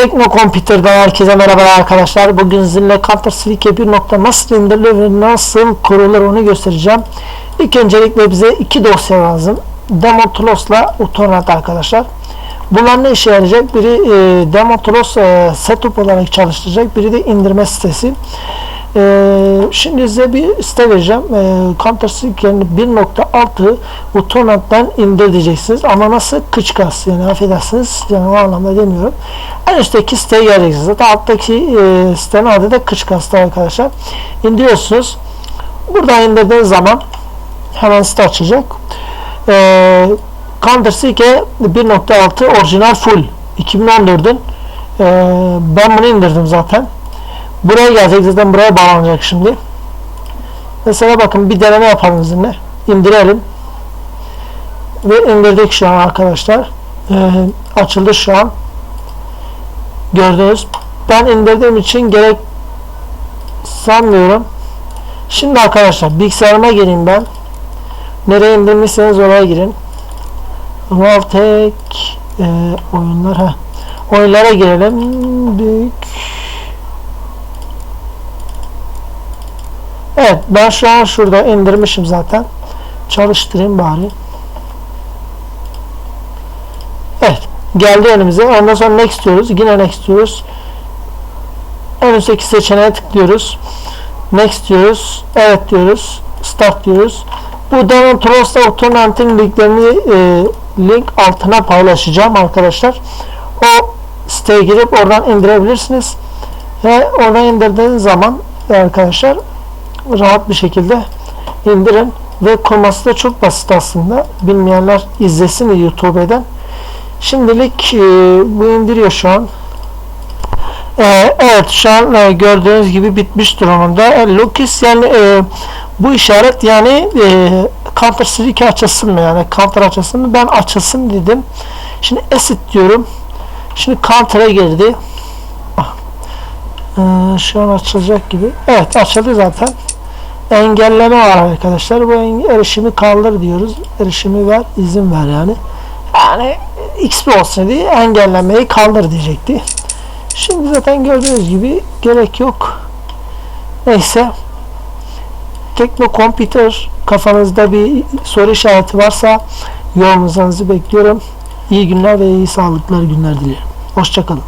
Tekno Computer'dan herkese merhaba arkadaşlar. Bugün sizinle Counter Strike 1 nokta nasıl indirilir ve nasıl kurulur onu göstereceğim. İlk öncelikle bize iki dosya lazım. Demo Tulos'la Utorrent arkadaşlar. Bunlar ne işe yarayacak? Biri e, Demo Tulos e, setup olarak çalıştıracak. Biri de indirme sitesi. E, şimdi size bir site vereceğim. E, Counter Strike'in 1.6 Utorrent'ten indir diyeceksiniz. Ama nasıl? Kıçkas. Yani affedersiniz. Yani o anlamda demiyorum. En üstteki siteye geleceksiniz. Zaten alttaki e, sitenin adı da Kıçkas'ta arkadaşlar. İndiriyorsunuz. Buradan indirdiğiniz zaman hemen site açacak. E, Counter Strike 1.6 orijinal full 2014'ün e, ben bunu indirdim zaten. Buraya gelecek zaten buraya bağlanacak şimdi. Mesela bakın bir deneme yapalım sizinle. İndirelim. Ve indirdik şu an arkadaşlar. Ee, açıldı şu an. Gördünüz. Ben indirdiğim için gerek sanmıyorum. Şimdi arkadaşlar bilgisayarıma gireyim ben. Nereye indirmişseniz oraya girin. Valtek e, oyunlar ha. Oyunlara girelim. Büyük Evet ben şu an şurada indirmişim zaten. Çalıştırayım bari. Evet geldi önümüze. Ondan sonra next diyoruz. Yine next diyoruz. En üstteki seçeneğe tıklıyoruz. Next diyoruz. Evet diyoruz. Start diyoruz. Bu Demon Trust'ta Autonant'in linklerini e, link altına paylaşacağım arkadaşlar. O siteye girip oradan indirebilirsiniz. Ve oradan indirdiğiniz zaman arkadaşlar rahat bir şekilde indirin ve kurması da çok basit aslında. Bilmeyenler izlesin YouTube'dan. Şimdilik e, bu indiriyor şu an. E, evet şu an e, gördüğünüz gibi bitmiş durumunda. E, Lukis yani e, bu işaret yani e, Counter Strike açılsın mı yani Counter açılsın mı? Ben açılsın dedim. Şimdi exit diyorum. Şimdi Counter'a girdi. Ah. E, şu an açılacak gibi. Evet açıldı zaten engelleme var arkadaşlar. Bu erişimi kaldır diyoruz. Erişimi ver, izin ver yani. Yani XP olsun diye engellemeyi kaldır diyecekti. Şimdi zaten gördüğünüz gibi gerek yok. Neyse. Tekno Computer kafanızda bir soru işareti varsa yorumlarınızı bekliyorum. İyi günler ve iyi sağlıklı günler dilerim. Hoşçakalın.